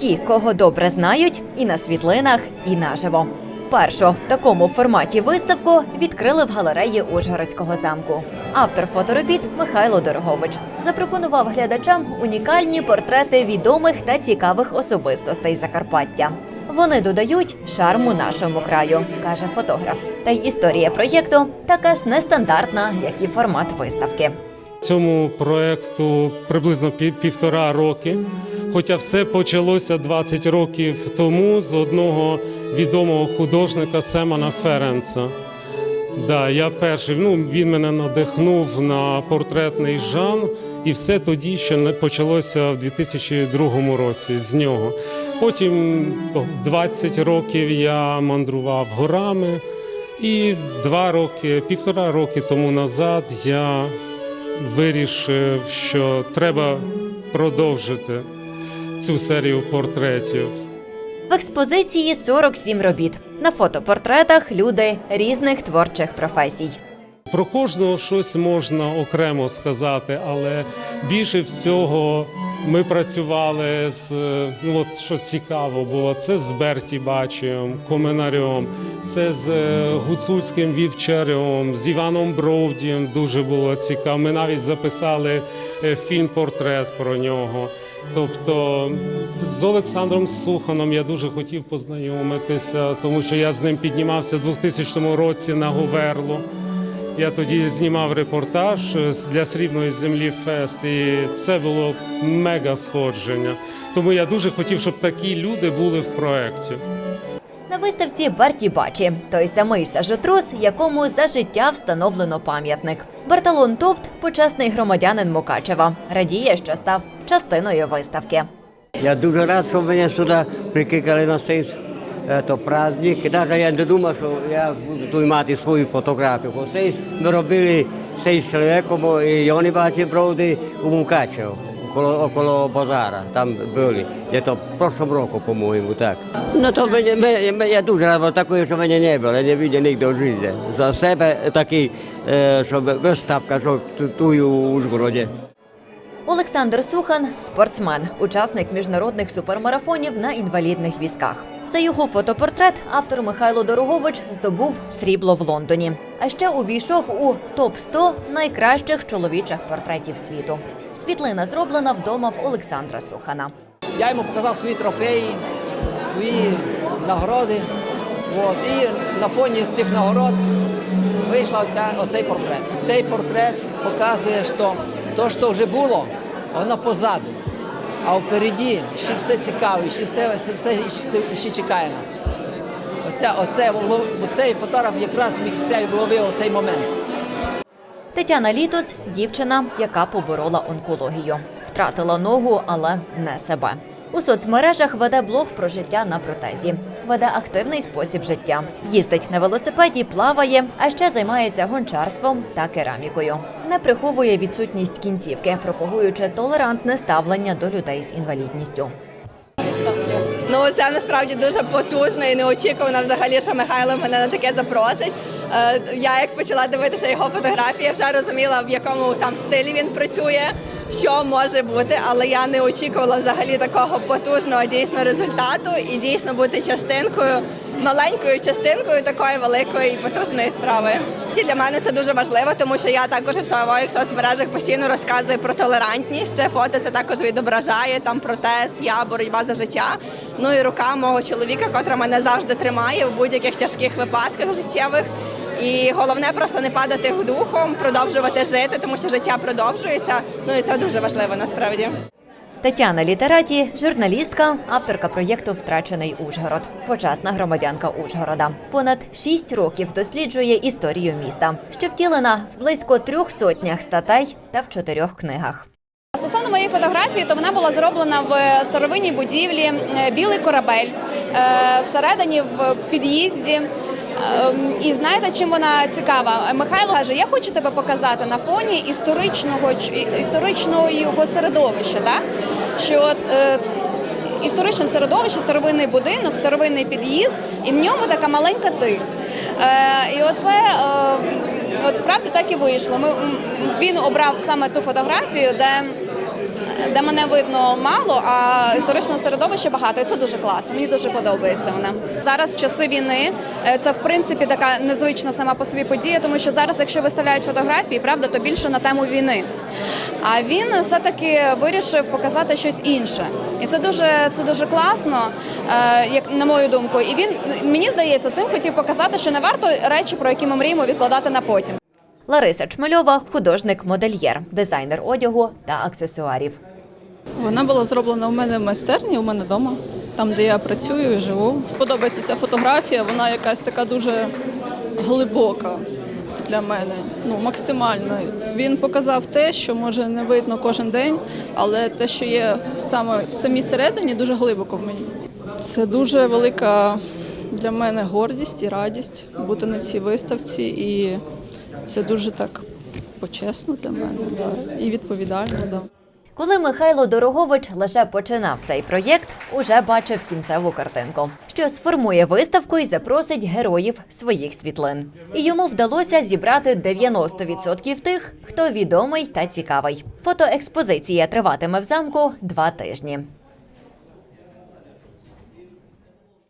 ті, кого добре знають, і на світлинах, і наживо. Першу в такому форматі виставку відкрили в галереї Ужгородського замку. Автор фоторобіт Михайло Дорогович запропонував глядачам унікальні портрети відомих та цікавих особистостей Закарпаття. Вони додають шарму нашому краю, каже фотограф. Та й історія проєкту така ж нестандартна, як і формат виставки. Цьому проекту приблизно пів- півтора роки. Хоча все почалося 20 років тому з одного відомого художника Семана Ференца. Да, я перший. Ну, він мене надихнув на портретний жанр, і все тоді ще не почалося в 2002 році з нього. Потім 20 років я мандрував горами, і два роки, півтора роки тому назад я вирішив, що треба продовжити цю серію портретів. В експозиції 47 робіт. На фотопортретах люди різних творчих професій. Про кожного щось можна окремо сказати, але більше всього ми працювали з ну от що цікаво було, це з Берті Бачієм, Коменарем, це з е, гуцульським вівчарем, з Іваном Бровдієм. Дуже було цікаво. Ми навіть записали е, фільм-портрет про нього. Тобто з Олександром Суханом я дуже хотів познайомитися, тому що я з ним піднімався в 2000 році на Говерлу. Я тоді знімав репортаж для срібної землі Фест, і це було мега сходження. Тому я дуже хотів, щоб такі люди були в проєкті. На виставці Берті Бачі той самий сажотрус, якому за життя встановлено пам'ятник. Барталон Товт почесний громадянин Мукачева. Радіє, що став частиною виставки. Я дуже рад, що мене сюди прикликали на цей е, то праздник. Навіть я не думав, що я буду тут мати свою фотографію. Ми робили цей чоловіком і вони бачили броди у Мукачево. Около, около базара, там були, Я то в прошлом року, по-моєму, так. Ну то мені, мені, я дуже радий, такої, що мене не було, я не бачив ніхто в житті. За себе такий, е, щоб виставка, що тую у Ужгороді. Олександр Сухан спортсмен, учасник міжнародних супермарафонів на інвалідних візках. За його фотопортрет автор Михайло Дорогович здобув срібло в Лондоні. А ще увійшов у топ 100 найкращих чоловічих портретів світу. Світлина зроблена вдома в Олександра Сухана. Я йому показав свої трофеї, свої нагороди. От. І на фоні цих нагород вийшла оця, оцей портрет. Цей портрет показує, що то, що вже було, воно позаду. А впереді ще все цікаве, ще все, ще все ще, ще чекає нас. Оце, оце, оцей фотограф якраз міг вловив оцей момент. Тетяна Літос дівчина, яка поборола онкологію. Втратила ногу, але не себе. У соцмережах веде блог про життя на протезі. Веде активний спосіб життя. Їздить на велосипеді, плаває, а ще займається гончарством та керамікою. Не приховує відсутність кінцівки, пропагуючи толерантне ставлення до людей з інвалідністю. Ну це насправді дуже потужно і неочікувано взагалі, що Михайло мене на таке запросить. Е, Я як почала дивитися його фотографії, я вже розуміла, в якому там стилі він працює, що може бути, але я не очікувала взагалі такого потужного дійсно результату і дійсно бути частинкою, маленькою частинкою такої великої потужної справи. І для мене це дуже важливо, тому що я також в своїх соцмережах постійно розказую про толерантність. Це фото це також відображає там протез, я боротьба за життя. Ну і рука мого чоловіка, котра мене завжди тримає в будь-яких тяжких випадках життєвих. І головне просто не падати духом, продовжувати жити, тому що життя продовжується. Ну і це дуже важливо насправді. Тетяна Літераті, журналістка, авторка проєкту Втрачений Ужгород, почесна громадянка Ужгорода. Понад шість років досліджує історію міста, що втілена в близько трьох сотнях статей та в чотирьох книгах. Стосовно моєї фотографії, то вона була зроблена в старовинній будівлі е, білий корабель е, всередині в під'їзді. Ем, І знаєте, чим вона цікава? Михайло каже: я хочу тебе показати на фоні історичного історичного середовища, так що от, е, історичне середовище, старовинний будинок, старовинний під'їзд, і в ньому така маленька ти. Е, і оце е, от справді так і вийшло. Ми, він обрав саме ту фотографію, де де мене видно мало, а історичного середовища багато. І це дуже класно. Мені дуже подобається вона. Зараз часи війни е, це в принципі така незвична сама по собі подія, тому що зараз, якщо виставляють фотографії, правда, то більше на тему війни. А він все-таки вирішив показати щось інше, і це дуже це дуже класно, е, як на мою думку. І він мені здається, цим хотів показати, що не варто речі, про які ми мріємо, відкладати на потім. Лариса Чмельова, художник-модельєр, дизайнер одягу та аксесуарів. Вона була зроблена у мене в майстерні, у мене вдома, там, де я працюю і живу. Подобається ця фотографія, вона якась така дуже глибока для мене, ну максимально. Він показав те, що може не видно кожен день, але те, що є в саме в самій середині, дуже глибоко в мені. Це дуже велика для мене гордість і радість бути на цій виставці, і це дуже так почесно для мене, да, і відповідально. Да. Коли Михайло Дорогович лише починав цей проєкт, уже бачив кінцеву картинку, що сформує виставку і запросить героїв своїх світлин. І йому вдалося зібрати 90% тих, хто відомий та цікавий. Фотоекспозиція триватиме в замку два тижні.